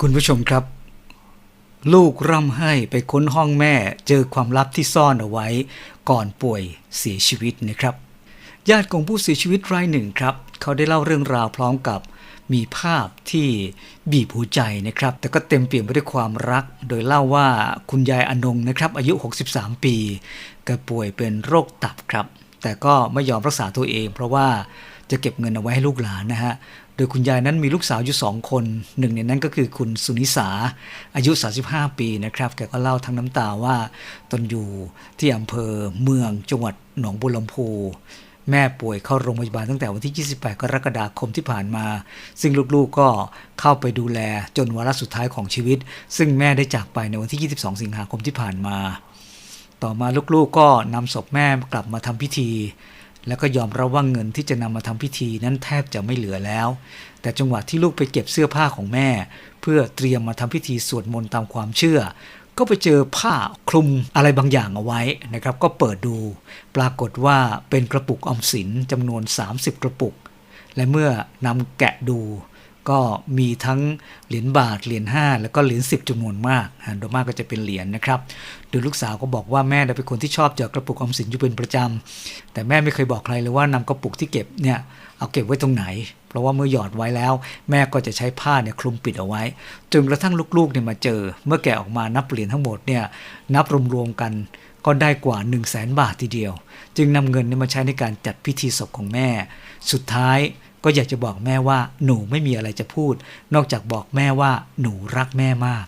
คุณผู้ชมครับ ลูกร่ำไห้ไปค้นห้องแม่เจอความลับที่ซ่อนเอาไว้ ก่อนป่วยเสียชีวิตนะครับ ญาติของผู้เสียชีวิตรายหนึ่งครับ เขาได้เล่าเรื่องราวพร้อมกับมีภาพที่บีบหัวใจนะครับ แต่ก็เต็มเปี่ยมไปด้วยความรัก โดยเล่าว่าคุณยายอนงนะครับ อายุ 63 ปีแกป่วยเป็นโรคตับครับ แต่ก็ไม่ยอมรักษาตัวเอง เพราะว่า จะเก็บเงินเอาไว้ให้ลูกหลานนะฮะ โดยคุณยายนั้นมีลูกสาวอยู่สองคน หนึ่งในนั้นก็คือคุณสุนิสา อายุ 35 ปีนะครับ แกก็เล่าทั้งน้ำตาว่าตอนอยู่ที่อำเภอเมืองจังหวัดหนองบัวลำพูแม่ป่วยเข้าโรงพยาบาลตั้งแต่วันที่ 28 กรกฎาคมที่ผ่านมา ซึ่งลูกๆก็เข้าไปดูแลจนวาระสุดท้ายของชีวิต ซึ่งแม่ได้จากไปในวันที่ 22 สิงหาคมที่ผ่านมา ต่อมาลูกๆก็นำศพแม่กลับมาทำพิธี แล้วก็ยอมรับว่าเงินที่จะนำมาทำพิธีนั้นแทบจะไม่เหลือแล้ว แต่จังหวะที่ลูกไปเก็บเสื้อผ้าของแม่ เพื่อเตรียมมาทำพิธีสวดมนต์ตามความเชื่อ ก็ไปเจอผ้าคลุมอะไรบางอย่างเอาไว้นะครับ ก็เปิดดู ปรากฏว่าเป็นกระปุกออมสินจำนวน 30 กระปุก และเมื่อนำแกะดู ก็มีทั้งเหรียญบาทเหรียญ5 แล้วก็เหรียญ10จำนวนมากฮะโดยมากก็จะเป็นเหรียญนะครับโดยลูกสาวก็บอกว่าแม่เป็นคนที่ชอบเจาะกระปุกออมสินอยู่เป็นประจำแต่แม่ไม่เคยบอกใครเลยว่านำกระปุกที่เก็บเนี่ยเอาเก็บไว้ตรงไหน เพราะว่าเมื่อหยอดไว้แล้ว แม่ก็จะใช้ผ้าเนี่ยคลุมปิดเอาไว้ จนกระทั่งลูกๆเนี่ยมาเจอ เมื่อแกะออกมานับเหรียญทั้งหมดเนี่ยนับรวมๆกันก็ได้กว่า 1 0 0 0 0แสนบาททีเดียว จึงนำเงินนี้มาใช้ในการจัดพิธีศพของแม่ สุดท้าย ก็อยากจะบอกแม่ว่าหนูไม่มีอะไรจะพูด นอกจากบอกแม่ว่าหนูรักแม่มาก